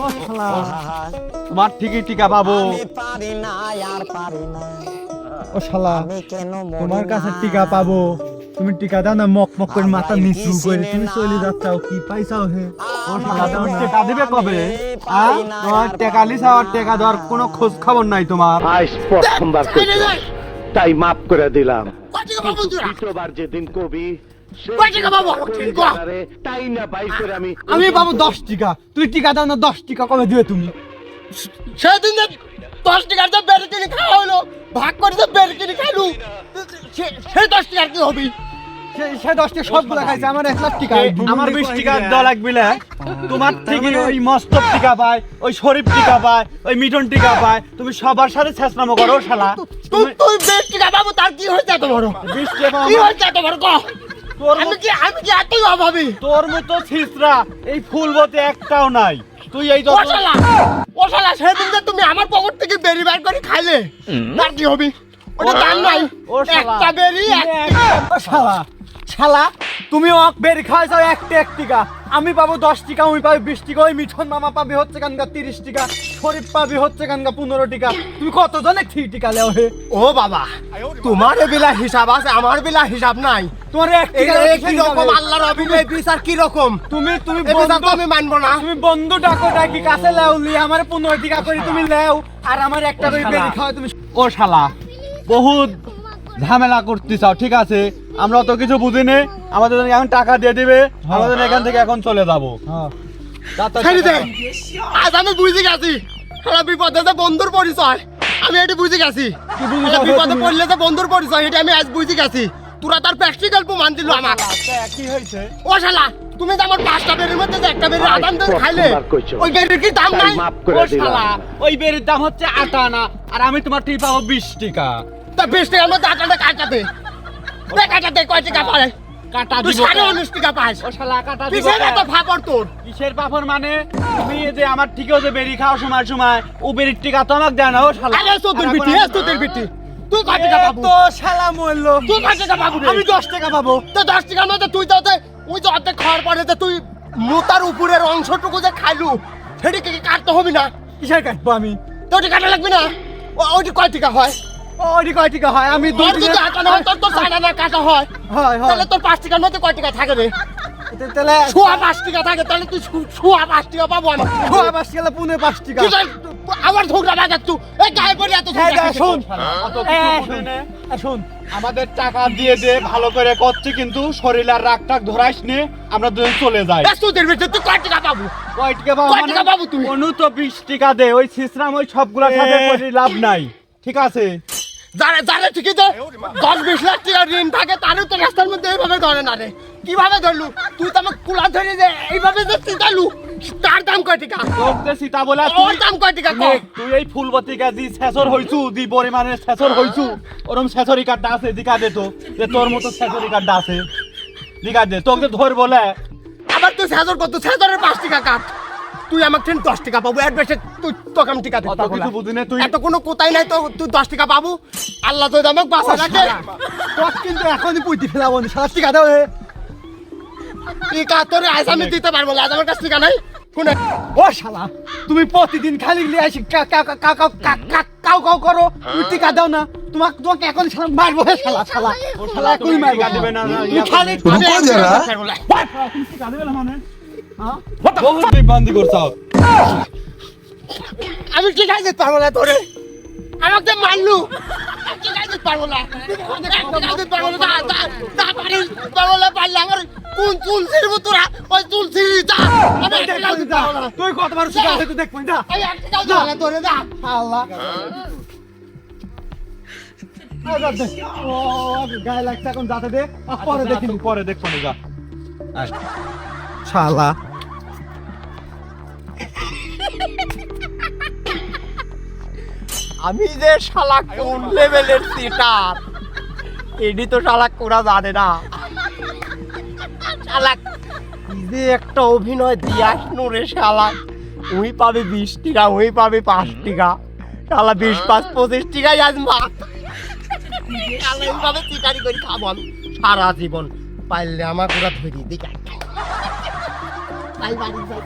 ও তোমার ঠিকই টিকা পাবো। পারি না আর পারি না। ও শালা আমি কেন মরি তোমার কাছে টিকা পাবো। তুমি টিকা দাও না মক মক করে মাথা নিচু করে। তুমি চলে যাচ্ছাও কি পাইছাও হে? ও শালা টেকা দিবে কবে? আ? টেকা লিস আর টেকা দেওয়ার কোনো খোঁজ খবর নাই তোমার। আজ প্রথমবার তাই মাফ করে দিলাম। দ্বিতীয়বার যেদিন কবি তাই না বাই করে আমি দশ টিকা। তুই টিকা দাও না দশ টিকা কবে দিবে তুমি? সেদিন দশ টাকার যে বেড়ে কিনে খাওয়া হলো ভাগ করে যে বেড়ে কিনে খাইলু সে- দশ টাকার কি হবি? সে- সে দশ টিকা সবগুলো খাইছে আমার এক লাখ টিকা আমার বিশ টিকা দেওয়া লাগবে তোমার থেকে ওই মস্তক টিকা পায় ওই শরীফ টিকা পায় ওই মিটন টিকা পায় তুমি সবার সাথে ছেসনামো করো শালা। তুই তুই টাকা পাবো তার কি হয়েছে এত বড়? বিশ টাকা কি হয়েছে এত বড়? কহ। তোর আমি কি আমি কি এতই অভাবী। তোর মতো ছিসরা এই ফুলবতে একটাও নাই। তুই এই যত- ওশালা ওশালা সেদিন যে তুমি আমার পকেট থেকে বেরি বার করে খাইলে তার কি হবি? ওটা দাম নাই। একটা বেরি তুমি এক- শালা। শালা তুমি অক বের খাইছো একটা এক টিকা। আমি পাবো দশ টিকা আমি পাবো বিশ টিকা ওই মিঠন মামা পাবে হচ্ছে কানকা তিরিশ টিকা শরীফ পাবে হচ্ছে কানকা পনেরো টিকা। তুমি কতজনে থ্রি টিকা লেও হে? ও বাবা তোমার বেলা হিসাব আছে আমার বেলা হিসাব নাই। তোমার এক টিকা কি রকম? আল্লাহর অভিনয় বিচার কি রকম? তুমি তুমি বন্ধু আমি মানবো না। তুমি বন্ধু ডাকো ডাকি কাছে লেও লি আমার পনেরো টিকা করে তুমি লেও আর আমার একটা করে বেরি খাও তুমি ও শালা বহুত ঝামেলা করতে চাও ঠিক আছে? আমরা অত কিছু বুঝি নে আমাদের এখন টাকা দিয়ে দিবে। আমাদের এখান থেকে এখন চলে যাব। আজ আমি বুঝে গেছি। সারা বিপদে যে বন্ধুর পরিচয়। আমি এটা বুঝে গেছি। বিপদে পড়লে যে বন্ধুর পরিচয় এটা আমি আজ বুঝে গেছি। তোরা তার প্র্যাকটিক্যাল প্রমাণ দিল আমার কি হয়েছে। ও শালা তুমি যে আমার পাঁচটা বেরির মধ্যে একটা বেরির আদান দিয়ে খাইলে ওই বেরির কি দাম নাই? ও শালা ওই বেরির দাম হচ্ছে আট আনা আর আমি তোমার টিপ পাবো বিশ টাকা। তা বিশ টাকার মধ্যে আটাটা কাটাতে দে কয় টাকা পারে কাটা তুই সাড়ে উনিশ টাকা পাস ও শালা কাটা দিব কিসের এত ফাপড় তোর? কিসের পাপর মানে? তুমি যে আমার ঠিকও যে বেরি খাও সময় সময় ও বেরির টিকা তো আমাকে দেয় না ও শালা। আরে তোদের বিটি এ তোদের বিটি। তুই কয় টাকা পাবো? তো শালা মরলো তুই কয় টাকা পাবো আমি দশ টাকা পাবো। তো দশ টাকার মধ্যে তুই তো ওতে- ওই যে অর্ধেক খাওয়ার পরে যে তুই মোতার উপরের অংশটুকু যে খাইলু সেটিকে কি কাটতে হবে না? কিসের কাটবো আমি? তো ওটি কাটা লাগবে না? ওটি কয় টাকা হয়? ও কয় টাকা হয়? আমি দুই যদি টাকা হয় তোর তো চার আনা কাটা হয়। হয় হয়। তাহলে তোর পাঁচ টাকার মধ্যে কয় টাকা থাকে রে? তাহলে ছোয়া পাঁচ টাকা থাকে তাহলে তুই পাঁচ টাকা পাবো আমি। ছয় পাঁচ টাকা পুনে পাঁচ টাকা। আমার ঝগড়া বাজার তুই। এই গায়ে পড়ে এত ঝগড়া খাইছিস। শোন। শোন, আমাদের টাকা দিয়ে দে ভালো করে করছি কিন্তু শরীর আর রাগ টাক ধরাইস নে আমরা দুজন চলে যাই। তোদের ভিতরে তুই কয় টাকা পাবো? কয় টাকা পাবো কয় মানে? টাকা পাবো তুই? অনু তো বিশ টাকা দে ওই সিসরাম ওই সবগুলোর সাথে লাভ নাই। ঠিক আছে? যারা যারা ঠিকই যে দশ বিশ লাখ টাকা ঋণ থাকে তারও তো রাস্তার মধ্যে এইভাবে ধরে না রে। কীভাবে ধরলু? তুই তো আমার কুলা ধরে যে এইভাবে যে চিতালু তার দাম কয় টাকা? তোকে সীতা বলে ওর দাম কয় টাকা তুই এই ফুলবতী গাছি শেষর হইছু দি পরিমাণে শেষর হইছু। ওরম শেষরি কার্ডটা আছে দিকা দে তো। যে তোর মতো শেষরি কার্ডটা আছে। দিকা দে তোকে ধর বলে আবার তুই সেজর কত? সেজরের পাঁচ টাকা কাট তুই আমাকে ট্রেন দশ টাকা পাবো। অ্যাডভেসে তুই তোকে আমি টাকা অত কিছু বুঝি না তুই। এত কোনো কোথায় নাই তো তুই দশ টাকা পাবো। আল্লাহ তো আমাকে বাসা রাখে তোর কিন্তু এখনই পুঁতি ফেলাবো না সাত টাকা দাও হে টিকা তোর আজ আমি দিতে পারব না আজ আমার কাছে টিকা নাই। কোন ও শালা তুমি প্রতিদিন খালি লিয়ে আসি কা- কা- কা- কা- কা- কা- কা- কাউ কাউ করো তুমি টিকা দাও না। তোমাকে তোমাকে এখন শালা মারবো হে শালা শালা। ও শালা এখনই মারবো। দেবে না, না, তুমি খালি আমি এক টাকা দেবে না মানে? হ্যাঁ? বহুত বিভ্রান্তি করছাও আমি টিকা দিতে পারব না তোরে। আমাকে মারলু। পারলে আমার কোন চুল ছিড়বো তোরা ওই চুল ছিড়ি যা। তুই কতবার হয়তো দেখবি না। তোরে যা। আল্লাহ। গায়ে লাগছে এখন যাতে দে। আর পরে দেখিনি। পরে দেখব না যা। শালা। আমি যে শালা কোন লেভেলের সিটার এডি তো শালা কোরা জানে না। শালা যে একটা অভিনয় দিয়াস রে শালা। ওই পাবে বিশ টাকা ওই পাবে পাঁচ টাকা। শালা বিশ পাঁচ পঁচিশ টাকায় আজ মা। শালা এইভাবে চিটারি করে খাব আমি সারা জীবন। পাইলে আমার পুরা ধরি দিকে। বাড়ি যাই।